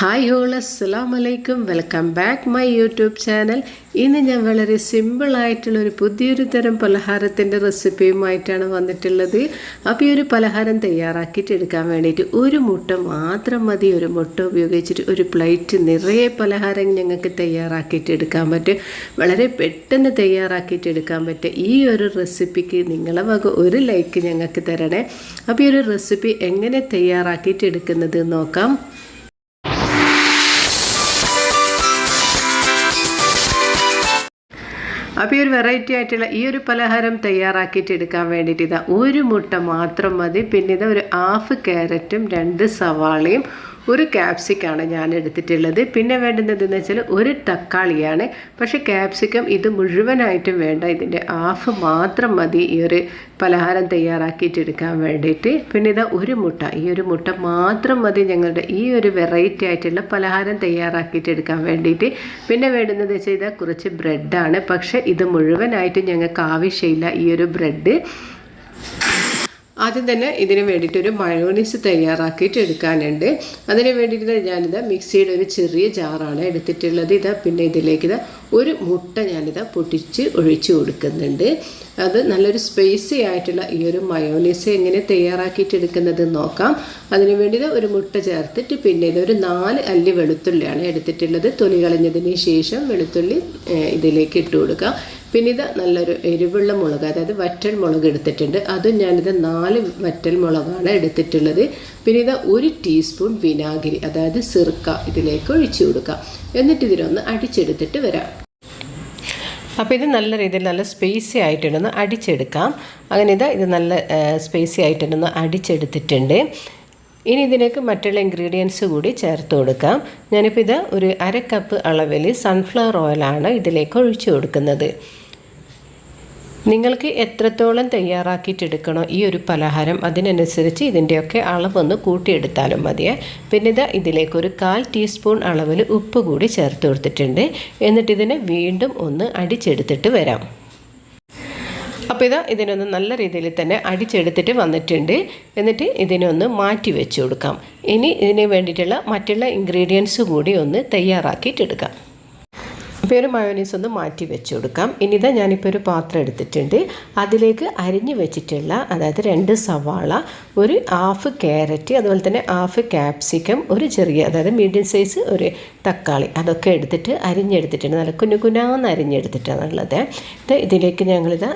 Hi all അസ്സാം വലൈക്കും welcome back my YouTube channel ഇന്ന് ഞാൻ വളരെ സിമ്പിളായിട്ടുള്ള ഒരു പുതിയൊരു തരം പലഹാരത്തിന്റെ റെസിപ്പിയുമായിട്ടാണ് വന്നിട്ടുള്ളത്. അപ്പോൾ ഈ ഒരു പലഹാരം തയ്യാറാക്കിയിട്ട് എടുക്കാൻ വേണ്ടിയിട്ട് ഒരു മുട്ട മാത്രം മതി. ഒരു മുട്ട ഉപയോഗിച്ചിട്ട് ഒരു പ്ലേറ്റ് നിറയെ പലഹാരം ഞങ്ങൾക്ക് തയ്യാറാക്കിയിട്ട് എടുക്കാൻ പറ്റും. വളരെ പെട്ടെന്ന് തയ്യാറാക്കിയിട്ട് എടുക്കാൻ പറ്റും. ഈ ഒരു റെസിപ്പിക്ക് നിങ്ങളെ വക ഒരു ലൈക്ക് ഞങ്ങൾക്ക് തരണേ. അപ്പോൾ ഈ ഒരു റെസിപ്പി എങ്ങനെ തയ്യാറാക്കിയിട്ട് എടുക്കുന്നത് നോക്കാം. അപ്പോൾ ഈ ഒരു വെറൈറ്റി ആയിട്ടുള്ള ഈ ഒരു പലഹാരം തയ്യാറാക്കിയിട്ട് എടുക്കാൻ വേണ്ടിയിട്ട് ഇതാ ഒരു മുട്ട മാത്രം മതി. പിന്നെ ഇതാ ഒരു ഹാഫ് ക്യാരറ്റും രണ്ട് സവാളയും ഒരു ക്യാപ്സിക്കാണ് ഞാൻ എടുത്തിട്ടുള്ളത്. പിന്നെ വേണ്ടുന്നത് എന്ന് വെച്ചാൽ ഒരു തക്കാളിയാണ്. പക്ഷേ ക്യാപ്സിക്കം ഇത് മുഴുവനായിട്ടും വേണ്ട. ഇതിന്റെ ഹാഫ് മാത്രം മതി. ഈ ഒരു പലഹാരം തയ്യാറാക്കിയിട്ട് എടുക്കാൻ വേണ്ടിയിട്ട്. പിന്നെ ഇതാ ഒരു മുട്ട. ഈ ഒരു മുട്ട മാത്രം മതി ഞങ്ങളുടെ ഈ ഒരു വെറൈറ്റി ആയിട്ടുള്ള പലഹാരം തയ്യാറാക്കിയിട്ട് എടുക്കാൻ വേണ്ടിയിട്ട്. പിന്നെ വേണ്ടുന്നത് വെച്ചാൽ ഇതാ കുറച്ച് ബ്രെഡാണ് പക്ഷേ ഇത് മുഴുവനായിട്ട് ഞങ്ങൾക്ക് ആവശ്യമില്ല ഈ ഒരു ബ്രെഡ് ആദ്യം തന്നെ ഇതിന് വേണ്ടിയിട്ട് ഒരു മയോണീസ് തയ്യാറാക്കിയിട്ട് എടുക്കാനുണ്ട് അതിന് വേണ്ടിയിട്ട് ഞാനിത് മിക്സിയുടെ ഒരു ചെറിയ ജാറാണ് എടുത്തിട്ടുള്ളത്. ഇത് പിന്നെ ഇതിലേക്ക് ഇത് ഒരു മുട്ട ഞാനിത് പൊട്ടിച്ച് ഒഴിച്ച് കൊടുക്കുന്നുണ്ട്. അത് നല്ലൊരു സ്പേസി ആയിട്ടുള്ള ഈ ഒരു മയോണീസ് എങ്ങനെ തയ്യാറാക്കിയിട്ട് എടുക്കുന്നത് നോക്കാം. അതിന് വേണ്ടി ഒരു മുട്ട ചേർത്തിട്ട് പിന്നെ ഇതൊരു നാല് അല്ലി വെളുത്തുള്ളിയാണ് എടുത്തിട്ടുള്ളത്. തൊലി കളഞ്ഞതിന് ശേഷം വെളുത്തുള്ളി ഇതിലേക്ക് ഇട്ട് കൊടുക്കാം. പിന്നെ ഇത് നല്ലൊരു എരിവുള്ള മുളക് അതായത് വറ്റൽ മുളക് എടുത്തിട്ടുണ്ട്. അതും ഞാനിത് നാല് വറ്റൽ മുളകാണ് എടുത്തിട്ടുള്ളത്. പിന്നെ ഇത് ഒരു ടീസ്പൂൺ വിനാഗിരി അതായത് സിർക്ക ഇതിലേക്ക് ഒഴിച്ചു കൊടുക്കുക. എന്നിട്ട് ഇതിനൊന്ന് അടിച്ചെടുത്തിട്ട് വരാം. അപ്പോൾ ഇത് നല്ല രീതിയിൽ നല്ല സ്പേസി ആയിട്ടുണ്ടെന്ന് അടിച്ചെടുക്കാം. അങ്ങനെ ഇത് ഇത് നല്ല സ്പേസി ആയിട്ടുണ്ടെന്ന് അടിച്ചെടുത്തിട്ടുണ്ട്. ഇനി ഇതിലേക്ക് മറ്റുള്ള ഇൻഗ്രീഡിയൻസ് കൂടി ചേർത്ത് കൊടുക്കാം. ഞാനിപ്പോൾ ഇത് ഒരു അര കപ്പ് അളവിൽ സൺഫ്ലവർ ഓയിലാണ് ഇതിലേക്ക് ഒഴിച്ചു കൊടുക്കുന്നത്. നിങ്ങൾക്ക് എത്രത്തോളം തയ്യാറാക്കിയിട്ടെടുക്കണോ ഈ ഒരു പലഹാരം അതിനനുസരിച്ച് ഇതിന്റെയൊക്കെ അളവൊന്ന് കൂട്ടിയെടുത്താലും മതിയേ. പിന്നെ ഇത് ഇതിലേക്കൊരു കാൽ ടീസ്പൂൺ അളവിൽ ഉപ്പ് കൂടി ചേർത്ത് കൊടുത്തിട്ടുണ്ട്. എന്നിട്ടിതിനെ വീണ്ടും ഒന്ന് അടിച്ചെടുത്തിട്ട് വരാം. അപ്പോൾ ഇത് ഇതിനൊന്ന് നല്ല രീതിയിൽ തന്നെ അടിച്ചെടുത്തിട്ട് വന്നിട്ടുണ്ട്. എന്നിട്ട് ഇതിനൊന്ന് മാറ്റി വെച്ച് കൊടുക്കാം. ഇനി ഇതിന് വേണ്ടിയിട്ടുള്ള മറ്റുള്ള ഇൻഗ്രീഡിയൻസ് കൂടി ഒന്ന് തയ്യാറാക്കിയിട്ടെടുക്കാം അപ്പോൾ ഒരു മയോനീസ് ഒന്ന് മാറ്റി വെച്ച് കൊടുക്കാം. ഇനി ഇതാ ഞാനിപ്പോൾ ഒരു പാത്രം എടുത്തിട്ടുണ്ട്. അതിലേക്ക് അരിഞ്ഞു വെച്ചിട്ടുള്ള അതായത് രണ്ട് സവാള ഒരു ഹാഫ് ക്യാരറ്റ് അതുപോലെ തന്നെ ഹാഫ് ക്യാപ്സിക്കം ഒരു ചെറിയ അതായത് മീഡിയം സൈസ് ഒരു തക്കാളി അതൊക്കെ എടുത്തിട്ട് അരിഞ്ഞെടുത്തിട്ടുണ്ട്. നല്ല കുഞ്ഞു കുനാന്ന് അരിഞ്ഞെടുത്തിട്ടാണുള്ളത് ഇത് ഇതിലേക്ക് ഞങ്ങളിത്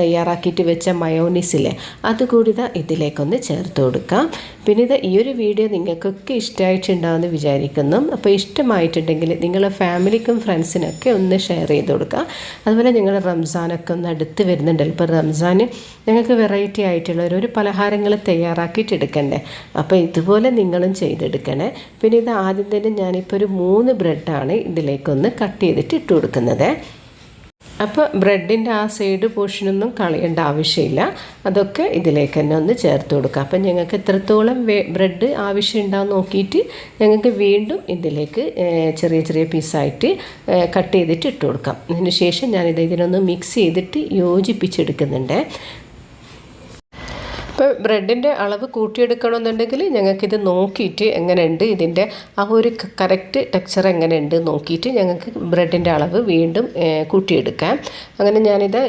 തയ്യാറാക്കിയിട്ട് വെച്ച മയോണീസില്ലേ അതുകൂടി ഇതാ ഇതിലേക്കൊന്ന് ചേർത്ത് കൊടുക്കാം. പിന്നെ ഇത് ഈ ഒരു വീഡിയോ നിങ്ങൾക്കൊക്കെ ഇഷ്ടമായിട്ടുണ്ടാവുമെന്ന് വിചാരിക്കുന്നു. അപ്പോൾ ഇഷ്ടമായിട്ടുണ്ടെങ്കിൽ നിങ്ങളെ ഫാമിലിക്കും ഫ്രണ്ട്സിനൊക്കെ ഒന്ന് ഷെയർ ചെയ്ത് കൊടുക്കുക അതുപോലെ നിങ്ങൾ റംസാനൊക്കെ ഒന്ന് അടുത്ത് വരുന്നുണ്ടല്ലോ. ഇപ്പോൾ റംസാൻ ഞങ്ങൾക്ക് വെറൈറ്റി ആയിട്ടുള്ള ഒരു പലഹാരങ്ങൾ തയ്യാറാക്കിയിട്ട് എടുക്കണ്ടേ? അപ്പോൾ ഇതുപോലെ നിങ്ങളും ചെയ്തെടുക്കണേ. പിന്നെ ഇത് ആദ്യം തന്നെ ഞാനിപ്പോൾ ഒരു മൂന്ന് ബ്രെഡാണ് ഇതിലേക്കൊന്ന് കട്ട് ചെയ്തിട്ട് ഇട്ട് കൊടുക്കുന്നത്. അപ്പോൾ ബ്രെഡിന്റെ ആ സൈഡ് പോർഷനൊന്നും കളയേണ്ട ആവശ്യമില്ല. അതൊക്കെ ഇതിലേക്ക് തന്നെ ഒന്ന് ചേർത്ത് കൊടുക്കുക അപ്പം ഞങ്ങൾക്ക് എത്രത്തോളം ബ്രെഡ് ആവശ്യമുണ്ടാകും നോക്കിയിട്ട് ഞങ്ങൾക്ക് വീണ്ടും ഇതിലേക്ക് ചെറിയ ചെറിയ പീസായിട്ട് കട്ട് ചെയ്തിട്ട് ഇട്ട് കൊടുക്കാം. അതിന് ശേഷം ഞാനിത് ഇതിനൊന്ന് മിക്സ് ചെയ്തിട്ട് യോജിപ്പിച്ചെടുക്കുന്നുണ്ട്. ഇപ്പോൾ ബ്രെഡിന്റെ അളവ് കൂട്ടിയെടുക്കണമെന്നുണ്ടെങ്കിൽ ഞങ്ങൾക്കിത് നോക്കിയിട്ട് എങ്ങനെയുണ്ട് ഇതിന്റെ ആ ഒരു കറക്റ്റ് ടെക്സ്ചർ എങ്ങനെയുണ്ട് നോക്കിയിട്ട് ഞങ്ങൾക്ക് ബ്രെഡിന്റെ അളവ് വീണ്ടും കൂട്ടിയെടുക്കാം. അങ്ങനെ ഞാനിത്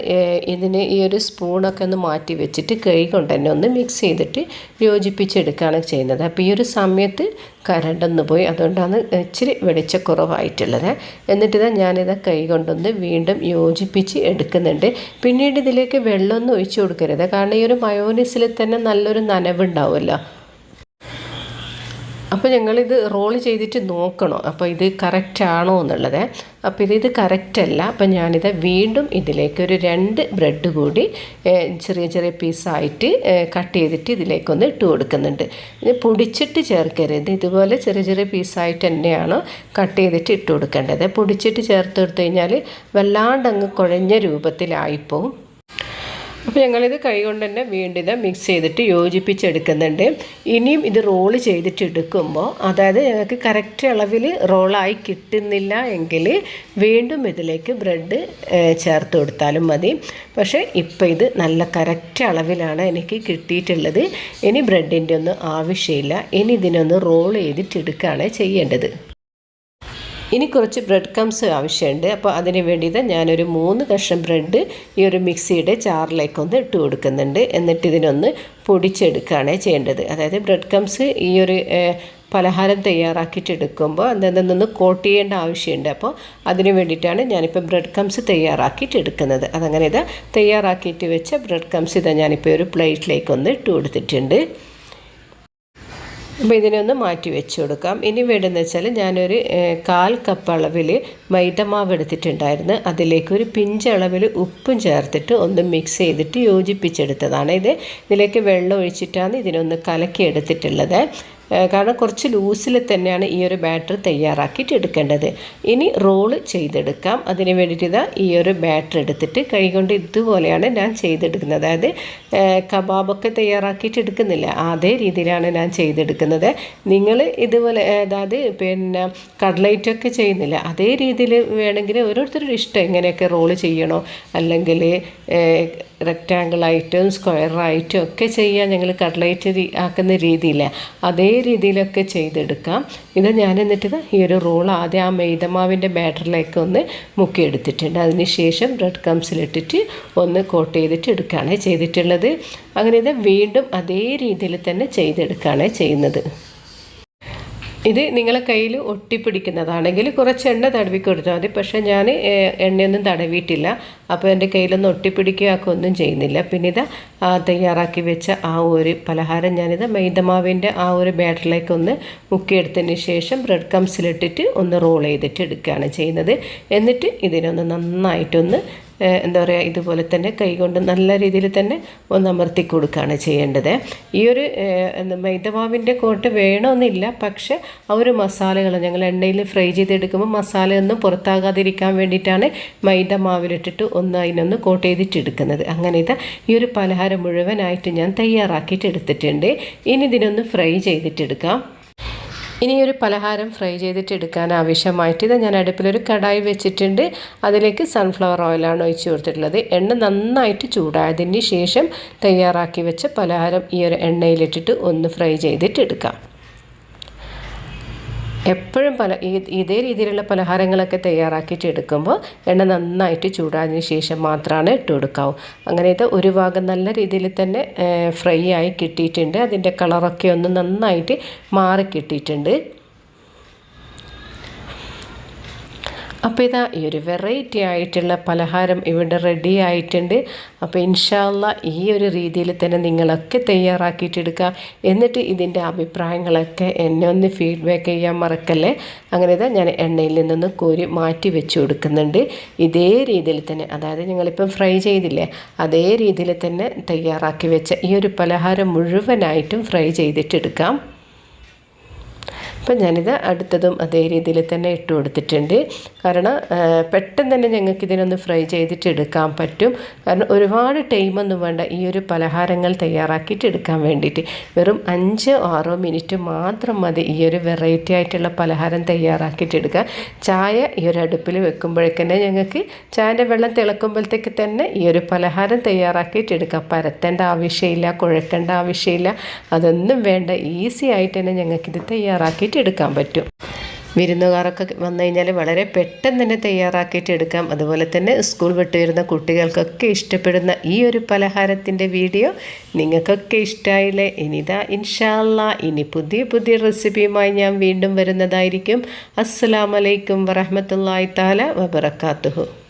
ഇതിന് ഈ ഒരു സ്പൂണൊക്കെ ഒന്ന് മാറ്റി വെച്ചിട്ട് കൈ കൊണ്ട് തന്നെ ഒന്ന് മിക്സ് ചെയ്തിട്ട് യോജിപ്പിച്ചെടുക്കുകയാണ് ചെയ്യുന്നത്. അപ്പോൾ ഈ ഒരു സമയത്ത് കരണ്ടൊന്ന് പോയി. അതുകൊണ്ടാണ് ഇച്ചിരി വെളിച്ചക്കുറവായിട്ടുള്ളത്. എന്നിട്ട് ഇതാ ഞാനിത് കൈ കൊണ്ടൊന്ന് വീണ്ടും യോജിപ്പിച്ച് എടുക്കുന്നുണ്ട്. പിന്നീട് ഇതിലേക്ക് വെള്ളമൊന്നും ഒഴിച്ചു കൊടുക്കരുത്. കാരണം ഈ ഒരു മയോനിസിൽ തന്നെ നല്ലൊരു നനവുണ്ടാവുമല്ലോ. അപ്പോൾ ഞങ്ങളിത് റോൾ ചെയ്തിട്ട് നോക്കണം? അപ്പോൾ ഇത് കറക്റ്റ് ആണോ എന്നുള്ളത്. അപ്പോൾ ഇത് ഇത് കറക്റ്റ് അല്ല. അപ്പോൾ ഞാനിത് വീണ്ടും ഇതിലേക്ക് ഒരു രണ്ട് ബ്രെഡ് കൂടി ചെറിയ ചെറിയ പീസായിട്ട് കട്ട് ചെയ്തിട്ട് ഇതിലേക്കൊന്ന് ഇട്ട് കൊടുക്കുന്നുണ്ട്. ഇത് പൊടിച്ചിട്ട് ചേർക്കരുത്. ഇതുപോലെ ചെറിയ ചെറിയ പീസായിട്ട് തന്നെയാണ് കട്ട് ചെയ്തിട്ട് ഇട്ട് കൊടുക്കേണ്ടത്. പൊടിച്ചിട്ട് ചേർത്ത് കൊടുത്തു കഴിഞ്ഞാൽ വല്ലാണ്ടങ്ങ് കുഴഞ്ഞ രൂപത്തിലായിപ്പോവും. അപ്പോൾ ഞങ്ങളിത് കൈകൊണ്ട് തന്നെ വീണ്ടും മിക്സ് ചെയ്തിട്ട് യോജിപ്പിച്ചെടുക്കുന്നുണ്ട്. ഇനിയും ഇത് റോൾ ചെയ്തിട്ട് എടുക്കുമ്പോൾ അതായത് ഞങ്ങൾക്ക് കറക്റ്റ് അളവിൽ റോളായി കിട്ടുന്നില്ല എങ്കിൽ വീണ്ടും ഇതിലേക്ക് ബ്രെഡ് ചേർത്ത് കൊടുത്താലും മതി. പക്ഷേ ഇപ്പോൾ ഇത് നല്ല കറക്റ്റ് അളവിലാണ് എനിക്ക് കിട്ടിയിട്ടുള്ളത്. ഇനി ബ്രെഡിന്റെ ഒന്നും ആവശ്യമില്ല. ഇനി ഇതിനൊന്ന് റോൾ ചെയ്തിട്ടെടുക്കുകയാണ് ചെയ്യേണ്ടത്. ഇനി കുറച്ച് ബ്രെഡ് കംസ് ആവശ്യമുണ്ട്. അപ്പോൾ അതിന് വേണ്ടിയിട്ട് ഞാനൊരു മൂന്ന് കഷ്ണം ബ്രെഡ് ഈ ഒരു മിക്സിയുടെ ചാറിലേക്കൊന്ന് ഇട്ട് കൊടുക്കുന്നുണ്ട്. എന്നിട്ട് ഇതിനൊന്ന് പൊടിച്ചെടുക്കുകയാണ് ചെയ്യേണ്ടത്. അതായത് ബ്രെഡ് കംസ് ഈ ഒരു പലഹാരം തയ്യാറാക്കിയിട്ട് എടുക്കുമ്പോൾ അതെന്തെന്നൊന്ന് കോട്ട് ചെയ്യേണ്ട ആവശ്യമുണ്ട്. അപ്പോൾ അതിന് വേണ്ടിയിട്ടാണ് ഞാനിപ്പോൾ ബ്രെഡ് കംസ് തയ്യാറാക്കിയിട്ട് എടുക്കുന്നത്. അതങ്ങനെ ഇത് തയ്യാറാക്കിയിട്ട് വെച്ച ബ്രെഡ് കംസ് ഇതാ ഞാനിപ്പോൾ ഒരു പ്ലേറ്റിലേക്കൊന്ന് ഇട്ട് കൊടുത്തിട്ടുണ്ട്. അപ്പോൾ ഇതിനൊന്ന് മാറ്റി വെച്ച് കൊടുക്കാം. ഇനി വേണ്ടതെന്ന് വെച്ചാൽ ഞാനൊരു കാൽ കപ്പ് അളവിൽ മൈദമാവ് എടുത്തിട്ടുണ്ടായിരുന്നു. അതിലേക്ക് ഒരു പിഞ്ചളവിൽ ഉപ്പും ചേർത്തിട്ട് ഒന്ന് മിക്സ് ചെയ്തിട്ട് യോജിപ്പിച്ചെടുത്തതാണ് ഇത്. ഇതിലേക്ക് വെള്ളം ഒഴിച്ചിട്ടാണ് ഇതിനൊന്ന് കലക്കി എടുത്തിട്ടുള്ളത് കാരണം കുറച്ച് ലൂസിൽ തന്നെയാണ് ഈ ഒരു ബാറ്റർ തയ്യാറാക്കിയിട്ട് എടുക്കേണ്ടത്. ഇനി റോൾ ചെയ്തെടുക്കാം. അതിന് വേണ്ടിയിട്ട് ഇതാ ഈ ഒരു ബാറ്റർ എടുത്തിട്ട് കൈകൊണ്ട് ഇതുപോലെയാണ് ഞാൻ ചെയ്തെടുക്കുന്നത്. അതായത് കബാബൊക്കെ തയ്യാറാക്കിയിട്ട് എടുക്കുന്നില്ല. അതേ രീതിയിലാണ് ഞാൻ ചെയ്തെടുക്കുന്നത്. നിങ്ങൾ ഇതുപോലെ അതായത് പിന്നെ കട്ലൈറ്റൊക്കെ ചെയ്യുന്നില്ല. അതേ രീതിയിൽ വേണമെങ്കിൽ ഓരോരുത്തരുടെ ഇഷ്ടം എങ്ങനെയൊക്കെ റോൾ ചെയ്യണോ? അല്ലെങ്കിൽ റെക്റ്റാങ്കിളായിട്ടും സ്ക്വയറായിട്ടും ഒക്കെ ചെയ്യാൻ ഞങ്ങൾ കട്ലൈറ്റ് ആക്കുന്ന രീതിയില്ല. അതേ രീതിയിലൊക്കെ ചെയ്തെടുക്കാം. ഇത് ഞാൻ എന്നിട്ട് ഈ ഒരു റോൾ ആദ്യം ആ മെയ്തമാവിന്റെ ബാറ്ററിലേക്ക് ഒന്ന് മുക്കിയെടുത്തിട്ടുണ്ട്. അതിനുശേഷം ബ്രെഡ് കംസിലിട്ടിട്ട് ഒന്ന് കോട്ട് ചെയ്തിട്ട് എടുക്കുകയാണ് ചെയ്തിട്ടുള്ളത്. അങ്ങനെ ഇത് വീണ്ടും അതേ രീതിയിൽ തന്നെ ചെയ്തെടുക്കുകയാണ് ചെയ്യുന്നത്. ഇത് നിങ്ങളെ കയ്യിൽ ഒട്ടിപ്പിടിക്കുന്നതാണെങ്കിൽ കുറച്ച് എണ്ണ തടവി കൊടുത്താൽ മതി. പക്ഷേ ഞാൻ എണ്ണയൊന്നും തടവിയിട്ടില്ല. അപ്പോൾ എന്റെ കയ്യിലൊന്നും ഒട്ടിപ്പിടിക്കുകയൊക്കെ ഒന്നും ചെയ്യുന്നില്ല. പിന്നെ ഇത് തയ്യാറാക്കി വെച്ച ആ ഒരു പലഹാരം ഞാനിത് മൈദമാവിന്റെ ആ ഒരു ബാറ്ററിലേക്ക് ഒന്ന് മുക്കിയെടുത്തതിന് ശേഷം ബ്രെഡ് കംസിലിട്ടിട്ട് ഒന്ന് റോൾ ചെയ്തിട്ട് എടുക്കുകയാണ് ചെയ്യുന്നത്. എന്നിട്ട് ഇതിനൊന്ന് നന്നായിട്ടൊന്ന് എന്താ പറയുക ഇതുപോലെ തന്നെ കൈകൊണ്ട് നല്ല രീതിയിൽ തന്നെ ഒന്ന് അമർത്തി കൊടുക്കുകയാണ് ചെയ്യേണ്ടത്. ഈ ഒരു മൈദമാവിന്റെ കോട്ട് വേണമെന്നില്ല പക്ഷേ ആ ഒരു മസാലകൾ ഞങ്ങൾ എണ്ണയിൽ ഫ്രൈ ചെയ്തെടുക്കുമ്പോൾ മസാലയൊന്നും പുറത്താകാതിരിക്കാൻ വേണ്ടിയിട്ടാണ് മൈദ മാവിലിട്ടിട്ട് ഒന്ന് അതിനൊന്ന് കോട്ട് ചെയ്തിട്ടെടുക്കുന്നത്. അങ്ങനെ ഇത് ഈ ഒരു പലഹാരം മുഴുവനായിട്ട് ഞാൻ തയ്യാറാക്കിയിട്ട് എടുത്തിട്ടുണ്ട്. ഇനി ഇതിനൊന്ന് ഫ്രൈ ചെയ്തിട്ടെടുക്കാം. ഇനി പലഹാരം ഫ്രൈ ചെയ്തിട്ട് എടുക്കാൻ ആവശ്യമായിട്ട് ഇത് ഞാൻ അടുപ്പിലൊരു കടായി വെച്ചിട്ടുണ്ട്. അതിലേക്ക് സൺഫ്ലവർ ഓയിലാണ് ഒഴിച്ചു കൊടുത്തിട്ടുള്ളത്. എണ്ണ നന്നായിട്ട് ചൂടായതിന് ശേഷം തയ്യാറാക്കി വെച്ച പലഹാരം ഈ ഒരു എണ്ണയിലിട്ടിട്ട് ഒന്ന് ഫ്രൈ ചെയ്തിട്ട് എടുക്കാം. എപ്പോഴും പല ഇതേ രീതിയിലുള്ള പലഹാരങ്ങളൊക്കെ തയ്യാറാക്കിയിട്ട് എടുക്കുമ്പോൾ എണ്ണ നന്നായിട്ട് ചൂടാതിന് ശേഷം മാത്രമാണ് ഇട്ട് കൊടുക്കാവൂ. അങ്ങനെ ഇത് ഒരു ഭാഗം നല്ല രീതിയിൽ തന്നെ ഫ്രൈ ആയി കിട്ടിയിട്ടുണ്ട്. അതിന്റെ കളറൊക്കെ ഒന്ന് നന്നായിട്ട് മാറി കിട്ടിയിട്ടുണ്ട്. അപ്പോൾ ഇതാ ഈ ഒരു വെറൈറ്റി ആയിട്ടുള്ള പലഹാരം ഇവിടെ റെഡി ആയിട്ടുണ്ട്. അപ്പോൾ ഇൻഷാല്ല ഈ ഒരു രീതിയിൽ തന്നെ നിങ്ങളൊക്കെ തയ്യാറാക്കിയിട്ടെടുക്കുക എന്നിട്ട് ഇതിന്റെ അഭിപ്രായങ്ങളൊക്കെ എന്നെ ഒന്ന് ഫീഡ്ബാക്ക് ചെയ്യാൻ മറക്കല്ലേ? അങ്ങനെ ഇതാ ഞാൻ എണ്ണയിൽ നിന്നൊന്ന് കോരി മാറ്റി വെച്ച് കൊടുക്കുന്നുണ്ട്. ഇതേ രീതിയിൽ തന്നെ അതായത് ഞങ്ങളിപ്പം ഫ്രൈ ചെയ്തില്ലേ അതേ രീതിയിൽ തന്നെ തയ്യാറാക്കി വെച്ച ഈ ഒരു പലഹാരം മുഴുവനായിട്ടും ഫ്രൈ ചെയ്തിട്ടെടുക്കാം അപ്പം ഞാനിത് അടുത്തതും അതേ രീതിയിൽ തന്നെ ഇട്ട് കൊടുത്തിട്ടുണ്ട്. കാരണം പെട്ടെന്ന് തന്നെ ഞങ്ങൾക്ക് ഇതിനൊന്ന് ഫ്രൈ ചെയ്തിട്ട് എടുക്കാൻ പറ്റും. കാരണം ഒരുപാട് ടൈമൊന്നും വേണ്ട ഈ ഒരു പലഹാരങ്ങൾ തയ്യാറാക്കിയിട്ട് എടുക്കാൻ വേണ്ടിയിട്ട്. വെറും അഞ്ച് ആറോ മിനിറ്റ് മാത്രം മതി ഈ ഒരു വെറൈറ്റി ആയിട്ടുള്ള പലഹാരം തയ്യാറാക്കിയിട്ട് എടുക്കുക ചായ ഈ ഒരു അടുപ്പിൽ വെക്കുമ്പോഴേക്കന്നെ ഞങ്ങൾക്ക് ചായന്റെ വെള്ളം തിളക്കുമ്പോഴത്തേക്ക് തന്നെ ഈ ഒരു പലഹാരം തയ്യാറാക്കിയിട്ട് എടുക്കാം പരത്തേണ്ട ആവശ്യമില്ല കുഴക്കേണ്ട ആവശ്യമില്ല. അതൊന്നും വേണ്ട ഈസി ആയിട്ട് തന്നെ ഞങ്ങൾക്കിത് തയ്യാറാക്കി തയ്യാറാക്കിയിട്ട് എടുക്കാൻ പറ്റും. വിരുന്നുകാരൊക്കെ വന്നു കഴിഞ്ഞാൽ വളരെ പെട്ടെന്ന് തന്നെ തയ്യാറാക്കിയിട്ട് എടുക്കാം. അതുപോലെ തന്നെ സ്കൂൾ വിട്ട് വരുന്ന കുട്ടികൾക്കൊക്കെ ഇഷ്ടപ്പെടുന്ന ഈ ഒരു പലഹാരത്തിന്റെ വീഡിയോ നിങ്ങൾക്കൊക്കെ ഇഷ്ടമായില്ലേ ഇനിതാ ഇൻഷാല്ല ഇനി പുതിയ പുതിയ റെസിപ്പിയുമായി ഞാൻ വീണ്ടും വരുന്നതായിരിക്കും. അസ്സാം വലൈക്കും വറഹമത്തല്ലാ താല വബർക്കാത്തുഹു